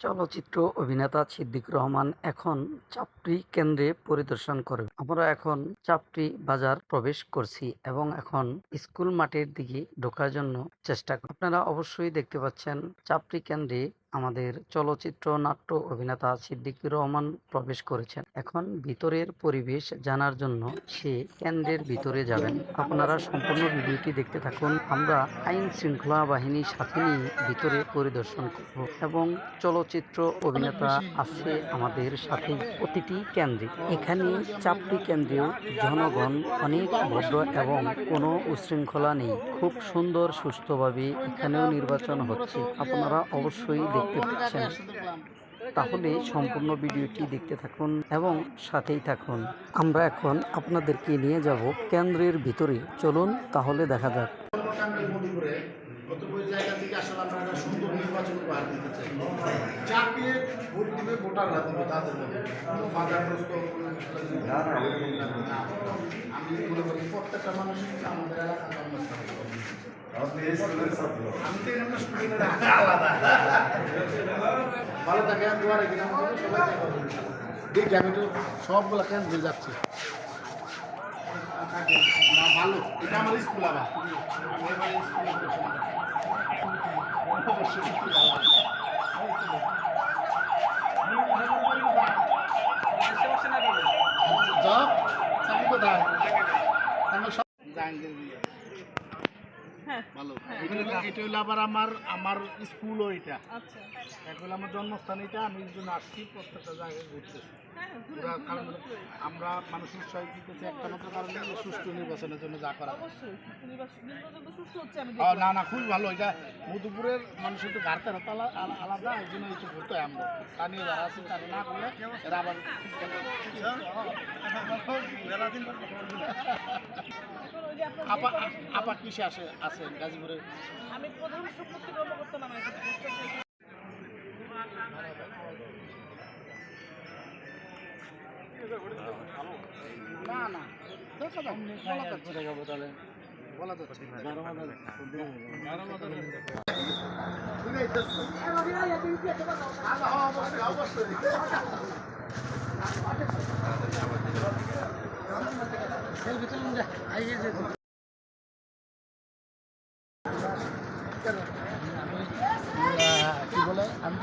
চলচ্চিত্র অভিনেতা সিদ্দিক রহমান এখন চাপটি কেন্দ্রে পরিদর্শন করে। আমরা এখন চাপটি বাজার প্রবেশ করছি এবং এখন স্কুল মাঠের দিকে ঢোকার জন্য চেষ্টা আপনারা অবশ্যই দেখতে পাচ্ছেন চাপটি কেন্দ্রে আমাদের চলচ্চিত্র নাট্য অভিনেতা সিদ্দিকুর রহমান প্রবেশ করেছেন। এখন ভিতরের পরিবেশ জানার জন্য সে কেন্দ্রের ভিতরে যাবেন। আপনারা সম্পূর্ণ ভিডিওটি দেখতে থাকুন। আমরা আইন শৃঙ্খলা বাহিনীর সাথে নিয়ে ভিতরে পরিদর্শন করব এবং চলচ্চিত্র অভিনেতা আছে আমাদের সাথে প্রতিটি কেন্দ্রে। এখানে চাপড়ি কেন্দ্রেও জনগণ অনেক ভদ্র এবং কোনো উশৃঙ্খলা নেই। খুব সুন্দর, সুস্থভাবে এখানেও নির্বাচন হচ্ছে। আপনারা অবশ্যই দেখতে পাচ্ছেন। তাহলে সম্পূর্ণ ভিডিওটি দেখতে থাকুন এবং সাথেই থাকুন। আমরা এখন আপনাদেরকে নিয়ে যাব কেন্দ্রের ভিতরে। চলুন তাহলে দেখা যাক। কর্মকাণ্ডের মধ্যে করে অতএব ওই জায়গা থেকে আসলে আমরা একটা সুন্দর নির্বাচন উপহার দিতে চাই? যাকে ভোট দিবে ভোটাররা দিবে তাদের কোনো বাধাগ্রস্ত আমি মনে করি প্রত্যেকটা মানুষ আমাদের এলাকার কর্মস্থান আমি তো এরকম স্টুডেন্টের আলাদা। ভালো থাকে দোয়া সবাই দেখা আমি তো সবগুলো কেন্দ্রে যাচ্ছি? না ভালো। এটা আমার স্কুল আবার। ভালো। এটা হলো- আবার আমার আমার স্কুলও এটা। আচ্ছা। এখন আমার জন্মস্থান এটা। আমি এই জন্য আসছি প্রত্যেকটা জায়গায় ঘুরতে হ্যাঁ কারণ আমরা মানুষের উৎসাহিত দিতেছি একটা মাত্র কারণে সুষ্ঠু নির্বাচনের জন্য যা করা তো। না না খুব ভালো। এটা মধুপুরের মানুষ একটু ঘাটতে আলাদা এই জন্য একটু ঘুরতে হয় আমরা। স্থানীয় যারা আছে তারা না করলে এরা আবার আপা আপা কিসে আসে আছে গাজীপুরে? আমি প্রধান সম্পত্তি কর্মকর্তা নামে না না। দেখা যাক বলা যাচ্ছে বলা যাচ্ছে ঠিক আছে অবশ্যই অবশ্যই সেলফি তুলুন যা আইয়ে যে কি বলে আমি